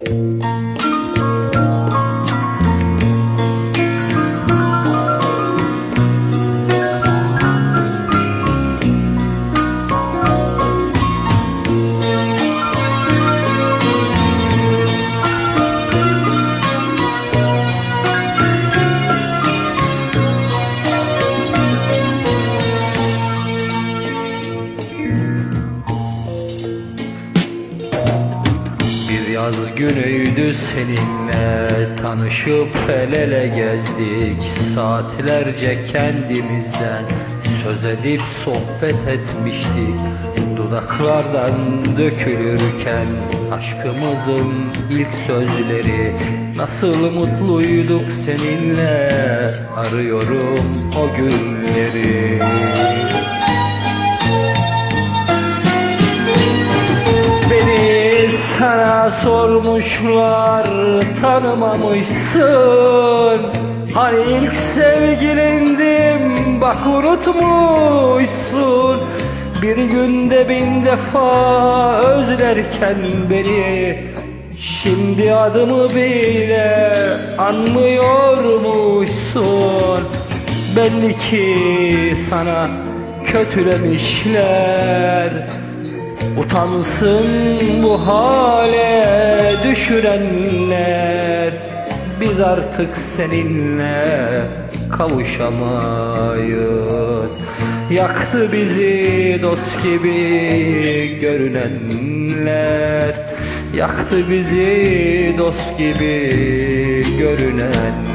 Bir yaz günüydü seninle tanışıp el ele gezdik. Saatlerce kendimizden söz edip sohbet etmiştik. Dudaklardan dökülürken aşkımızın ilk sözleri Nasıl mutluyduk seninle? arıyorum o günleri sana sormuşlar tanımamışsın. Hani ilk sevgilindim bak unutmuşsun. Bir günde bin defa özlerken beni Şimdi adımı bile anmıyormuşsun. Belli ki sana kötülemişler Utansın bu hale düşürenler Biz artık seninle kavuşamayız. Yaktı bizi dost gibi görünenler Yaktı bizi dost gibi görünenler